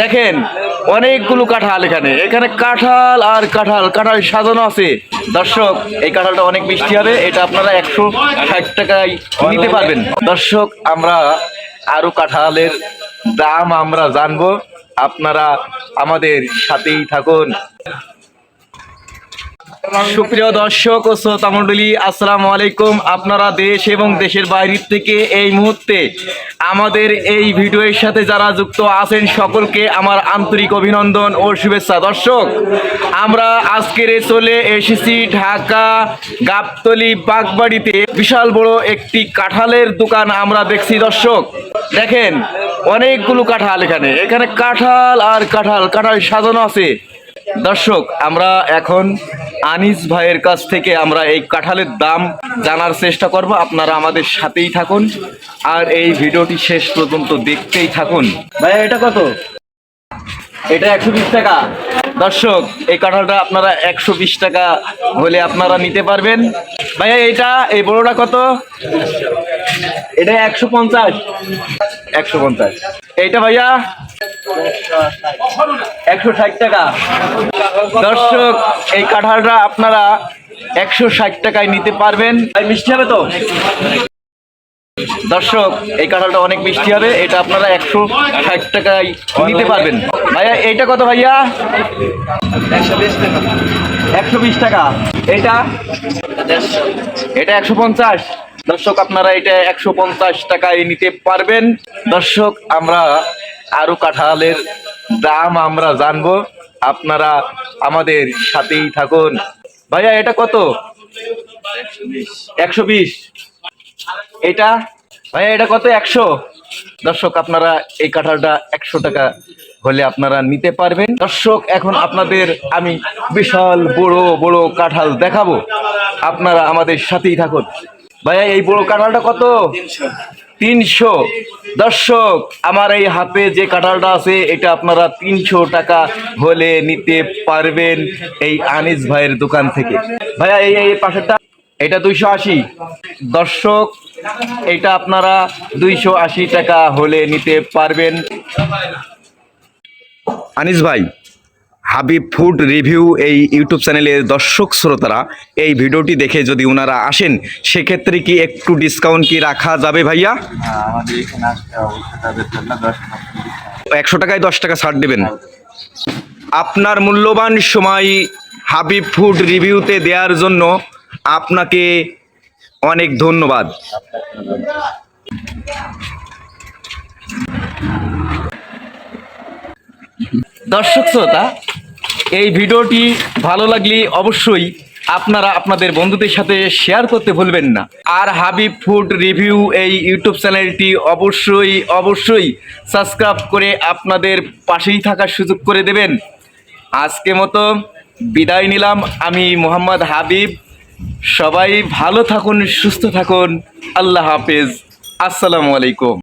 দেখেন, অনেকগুলো কাঁঠাল এখানে। এখানে কাঁঠাল আর কাঁঠাল কাঁঠাল সাজানো আছে। দর্শক, এই কাঁঠালটা অনেক মিষ্টি হবে, এটা আপনারা একশো ষাট টাকায় নিতে পারবেন। দর্শক, আমরা আরও কাঁঠালের দাম আমরা জানব। আপনারা আমাদের সাথেই থাকুন। সুপ্রিয় দর্শক ও শ্রোতা মণ্ডলী, আসসালামু আলাইকুম। আপনারা দেশ এবং দেশের বাইরের থেকে এই মুহূর্তে আমাদের এই ভিডিওর সাথে যারা যুক্ত আছেন, সকলকে আমার আন্তরিক অভিনন্দন ও শুভেচ্ছা। দর্শক, আমরা আজকের চলে এসেছি ঢাকা গাবতলি বাগবাড়িতে। বিশাল বড় একটি কাঁঠালের দোকান আমরা দেখছি। দর্শক, দেখেন, অনেকগুলো কাঁঠাল এখানে। এখানে কাঁঠাল আর কাঁঠাল কাঁঠাল সাজানো আছে। দর্শক, আমরা এখন আনিস ভাইয়ের কাছ থেকে আমরা এই কাঁঠালের দাম জানার চেষ্টা করব। আপনারা আমাদের সাথেই থাকুন। আর এই ভিডিওটি শেষ পর্যন্ত দেখতেই থাকুন। ভাইয়া এটা কত? এটা একশো বিশ টাকা। দর্শক, এই কাঁঠালটা আপনারা একশো বিশ টাকা হলে আপনারা নিতে পারবেন। ভাইয়া এটা এই বড়টা কত? এটা একশো পঞ্চাশ। একশো পঞ্চাশ। এইটা ভাইয়া একশো ষাট টাকা। দর্শক, এই কাঁঠালটা আপনারা একশো ষাট টাকায় নিতে পারবেন। মিষ্টি হবে তো? দর্শক, এই কাঁঠালটা অনেক মিষ্টি হবে। এটা আপনারা একশো ষাট টাকায় নিতে পারবেন। ভাইয়া, এইটা কত ভাইয়া? একশো বিশ টাকা। এটা? এটা একশো পঞ্চাশ। দর্শক, আপনারা এটা একশো পঞ্চাশ টাকায় নিতে পারবেন। দর্শক, আমরা আরও কাঁঠালের দাম আমরা জানব। আপনারা আমাদের সাথেই থাকুন। ভাইয়া, এটা কত? একশো বিশ। এটা? ভাইয়া, এটা কত? একশো। দর্শক, আপনারা এই কাঁঠালটা একশো টাকা হলে আপনারা নিতে পারবেন। দর্শক, এখন আপনাদের আমি বিশাল বড় বড় কাঁঠাল দেখাবো। আপনারা আমাদের সাথেই থাকুন। ভাইয়া, এই বড় কাঁঠালটা কত? তিনশো। দর্শক, আমার এই হাতে যে কাঁঠালটা আছে, এটা আপনারা তিনশো টাকা হলে নিতে পারবেন এই আনিস ভাইয়ের দোকান থেকে। ভাইয়া, এই এই পাশেরটা, এটা দুইশো আশি। দর্শক, এটা আপনারা দুইশো আশি টাকা হলে নিতে পারবেন। আনিস ভাই হাবিব ফুড রিভিউ এই ইউটিউব চ্যানেলের দর্শক শ্রোতারা এই ভিডিওটি দেখে যদি ওনারা আসেন, সেক্ষেত্রে কি একটু ডিসকাউন্ট কি রাখা যাবে ভাইয়া? একশো টাকায় দশ টাকা ছাড় দেবেন। আপনার মূল্যবান সময় হাবিব ফুড রিভিউতে দেওয়ার জন্য আপনাকে অনেক ধন্যবাদ। দর্শক শ্রোতা এই ভিডিওটি ভালো লাগলে অবশ্যই আপনারা আপনাদের বন্ধুদের সাথে শেয়ার করতে ভুলবেন না। আর হাবিব ফুড রিভিউ এই ইউটিউব চ্যানেলটি অবশ্যই অবশ্যই সাবস্ক্রাইব করে আপনাদের পাশেই থাকার সুযোগ করে দেবেন। আজকে মতো বিদায় নিলাম আমি মোহাম্মদ হাবিব। সবাই ভালো থাকুন, সুস্থ থাকুন। আল্লাহ হাফেজ। আসসালামু আলাইকুম।